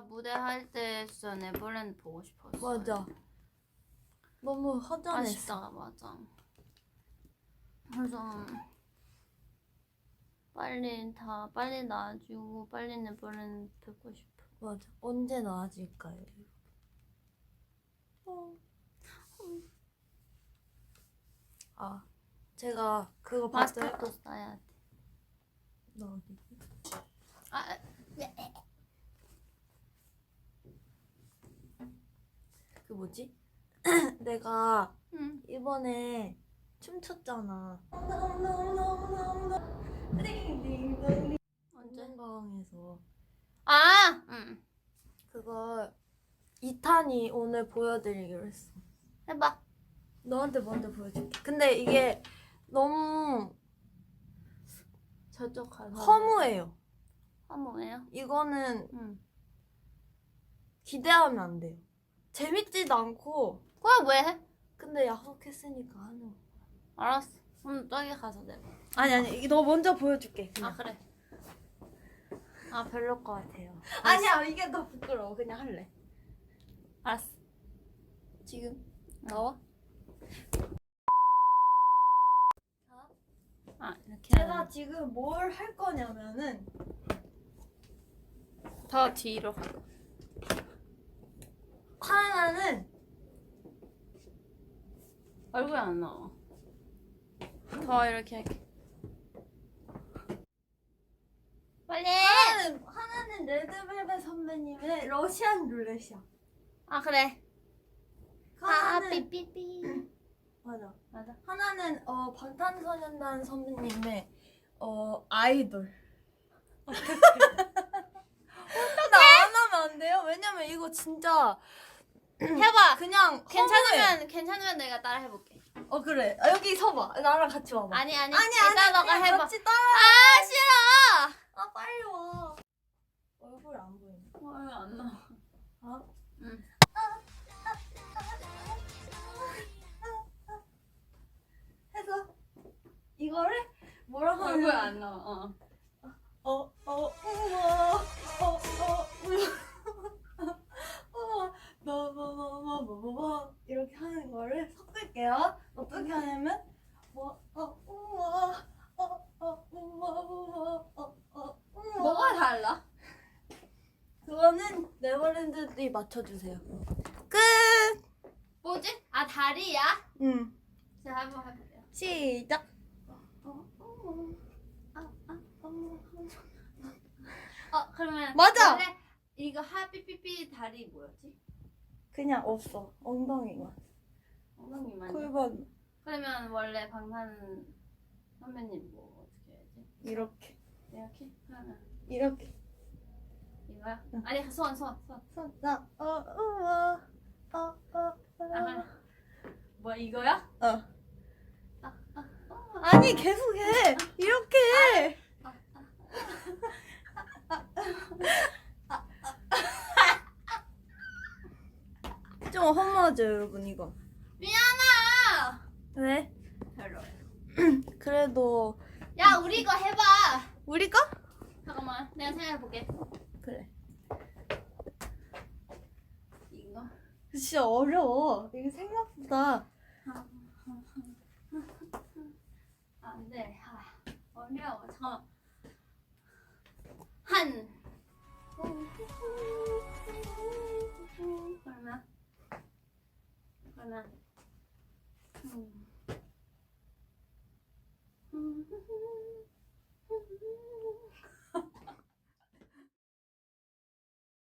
무대 할때 진짜 네버랜드 보고 싶었어. 맞아. 너무 허전했어. 아쉽다 맞아. 그래서 빨리 다 빨리 나와주고 빨리 네버랜드 듣고 싶어. 맞아. 언제 나아질까요? 어. 아, 제가 그거 봤어요. 마스크도 써야 돼. 너 어디? 아, 뭐지? 내가 응. 이번에 춤췄잖아. 언제? 한강에서 아, 응. 그걸 2탄이 오늘 보여드리기로 했어. 해봐. 너한테 먼저 보여줄게. 근데 이게 너무 저쪽 가서. 허무해요. 허무해요? 이거는 응. 기대하면 안 돼요. 재밌지도 않고 그걸 왜 해? 근데 약속했으니까 하는 거. 알았어. 그럼 저기 가서 내봐. 아니 아니 너 먼저 보여줄게. 아 그래. 아 별로일 것 같아요. 아니야 이게 더 부끄러워. 그냥 할래. 알았어. 지금 나와? 아 이렇게. 제가 지금 뭘 할 거냐면은 더 뒤로. 하나는 얼굴이 안 나와. 더 이렇게 할게. 빨리. 하나는 하나는 레드벨벳 선배님의 러시안 룰렛이야. 아 그래. 아 하나는 삐삐삐. 맞아. 맞아. 하나는 어 방탄소년단 선배님의 어 아이돌. 나안 하면 안 돼요? 왜냐면 이거 진짜 해봐. 그냥 괜찮으면 괜찮으면 내가 따라 해볼게. 어 그래 아, 여기 서봐 나랑 같이 와봐. 아니 아니. 아니 일단 너가 그냥 해봐. 같이 따라. 아 싫어. 아 빨리 와. 얼굴 안 보이네. 왜안 나와? 아? 응. 해서 이거를 뭐라고 하는 얼굴 안 나와. 어. 어, 어, 어, 뭐. 뭐가 달라? 그거는 네버랜드들이 맞춰주세요. 끝. 뭐지? 아 다리야? 응. 자 한번 해볼게요. 시작. 어 그러면 맞아! 원래 이거 하삐삐삐 다리 뭐였지? 그냥 없어. 엉덩이만. 엉덩이만. 골반 그러면 원래 방탄 선배님 뭐 어떻게 해야지? 이렇게 이렇게 하나 이렇게. 이거야? 응. 아니 손손 손. 손, 나, 어, 어, 어, 아, 어. 뭐 이거야? 어. 아, 아, 어. 아니 계속해 이렇게 해. 좀 허무하죠 여러분 이거 미안아. 왜? 별로야. 그래도 야 우리 거 해봐. 우리 거? 잠깐만 내가 생각해 볼게. 그래 이거. 진짜 어려워 이게 생각보다 안돼. 아, 어려워. 잠깐만. 한. 얼마? 얼마?